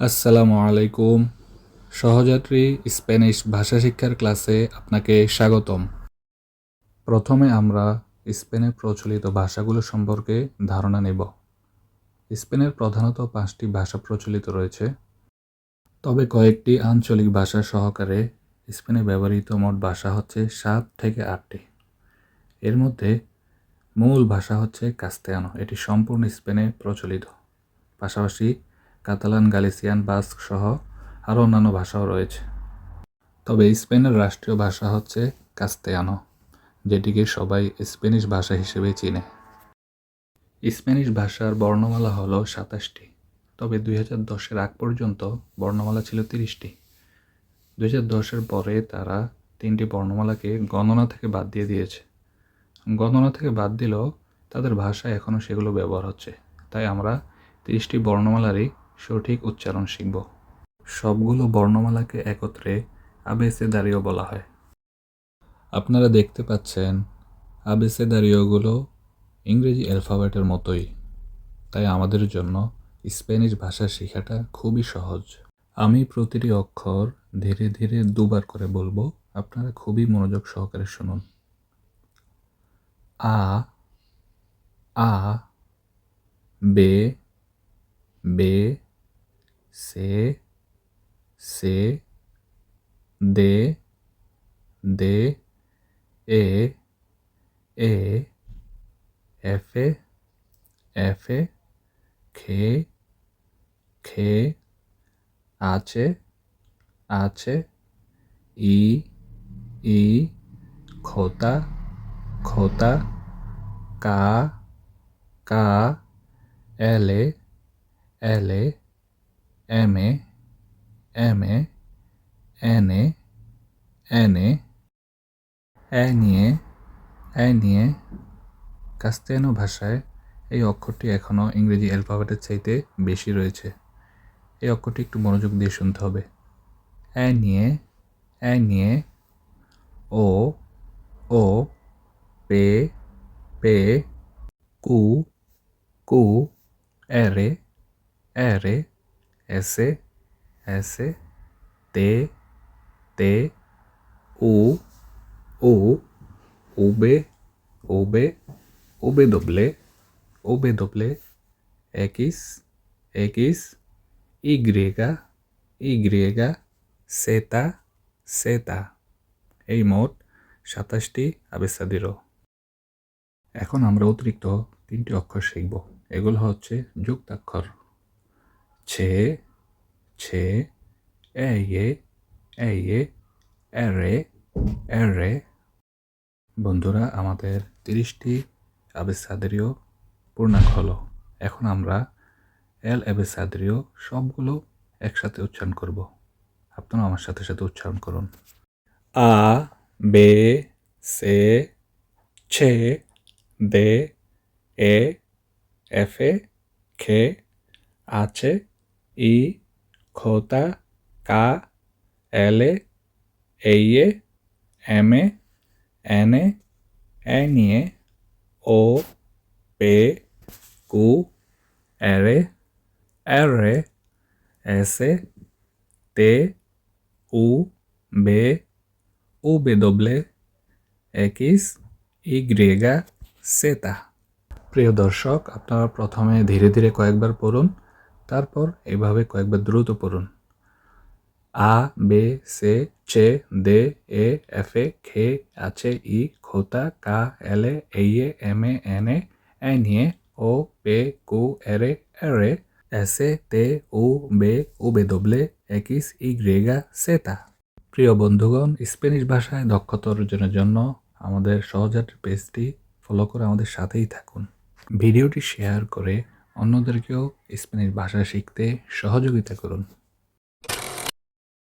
আসসালামু আলাইকুম। সহযাত্রী স্প্যানিশ ভাষা শিক্ষার ক্লাসে আপনাকে স্বাগতম। প্রথমে আমরা স্পেনে প্রচলিত ভাষাগুলো সম্পর্কে ধারণা নেব। স্পেনের প্রধানত পাঁচটি ভাষা প্রচলিত রয়েছে। তবে কয়েকটি আঞ্চলিক ভাষা সহকারে স্পেনে ব্যবহৃত মোট ভাষা হচ্ছে সাত থেকে আটটি। এর মধ্যে মূল ভাষা হচ্ছে কাস্তেয়ানো। এটি সম্পূর্ণ স্পেনে প্রচলিত। পাশাপাশি কাতালান, গালিসিয়ান, বাস্ক সহ আরও অন্যান্য ভাষাও রয়েছে। তবে স্পেনের রাষ্ট্রীয় ভাষা হচ্ছে কাস্তেয়ানো, যেটিকে সবাই স্প্যানিশ ভাষা হিসেবে চিনে। স্প্যানিশ ভাষার বর্ণমালা হল সাতাশটি, তবে দুই হাজার দশের আগ পর্যন্ত বর্ণমালা ছিল তিরিশটি। দুই হাজার দশের পরে তারা তিনটি বর্ণমালাকে গণনা থেকে বাদ দিয়ে দিয়েছে। গণনা থেকে বাদ দিলেও তাদের ভাষায় এখনও সেগুলো ব্যবহার হচ্ছে, তাই আমরা তিরিশটি বর্ণমালারই সঠিক উচ্চারণ শিখব। সবগুলো বর্ণমালাকে একত্রে আবেসে দাঁড়িয়েও বলা হয়। আপনারা দেখতে পাচ্ছেন আবেসে দাঁড়িয়েগুলো ইংরেজি অ্যালফাবেটের মতোই। তাই আমাদের জন্য স্প্যানিশ ভাষা শেখাটা খুবই সহজ। আমি প্রতিটি অক্ষর ধীরে ধীরে দুবার করে বলব, আপনারা খুবই মনোযোগ সহকারে শুনুন। আ আ, বে বে সে সে, দে দে, এ এ, এফে এফে, খে খে, আছে আছে, ই ই, খোতা খোতা, কা কা, এলে এলে এমে এমে এনে এনে এনিয়ে এনিয়ে কাস্তেনো ভাষায় এই অক্ষরটি এখনও ইংরেজি অ্যালফাবেটের চাইতে বেশি রয়েছে। এই অক্ষরটি একটু মনোযোগ দিয়ে শুনতে হবে। এনিয়ে এনিয়ে ও ও পে পে কু কু এরে এরে এসে এসে, তে তে, উ উ, উবে উবে উবে doble উবে doble x x y y z z এই মোট সাতাশটি আবেসাদিরও এখন আমরা অতিরিক্ত তিনটি অক্ষর শিখব। এগুলো হচ্ছে যুক্তাক্ষর। ছে ছে এয়ে এয়ে এরে এরে বন্ধুরা, আমাদের তিরিশটি আবেসাদেরীয় পূর্ণাঙ্গ হলো। এখন আমরা এল এবেসাদেরীয় সবগুলো একসাথে উচ্চারণ করব। আপনারা আমার সাথে সাথে উচ্চারণ করুন। আ, বে, সে, ছে, দে, এ, এফে খে আছে কা, এলে এইয়ে এমে এনে এনিয়ে ও, পে, কু, এরে এরে, এসে, তে, উ, বে উ, বে doble একিস ইগ্রেগা সেতা। প্রিয় দর্শক, আপনারা প্রথমে ধীরে ধীরে কয়েকবার পড়ুন। তারপর এভাবে কয়েকবার দ্রুত পড়ুন। আ, বে, সে, চে, দে, এ, এফ, এ, খে আছে ই, খোতা, কা, এলে এইয়ে এমে এন, এ ও, পে, কু, এরে এরে এসে তে, উ, বে উ, বে, দবলে, একিস, ই, গ্রেগা সেতা প্রিয় বন্ধুগণ, স্প্যানিশ ভাষায় দক্ষতা অর্জনের জন্য আমাদের সহযাত্রী পেজটি ফলো করে আমাদের সাথেই থাকুন। ভিডিওটি শেয়ার করে অন্যদেরকেও স্প্যানিশ ভাষা শিখতে সহযোগিতা করুন।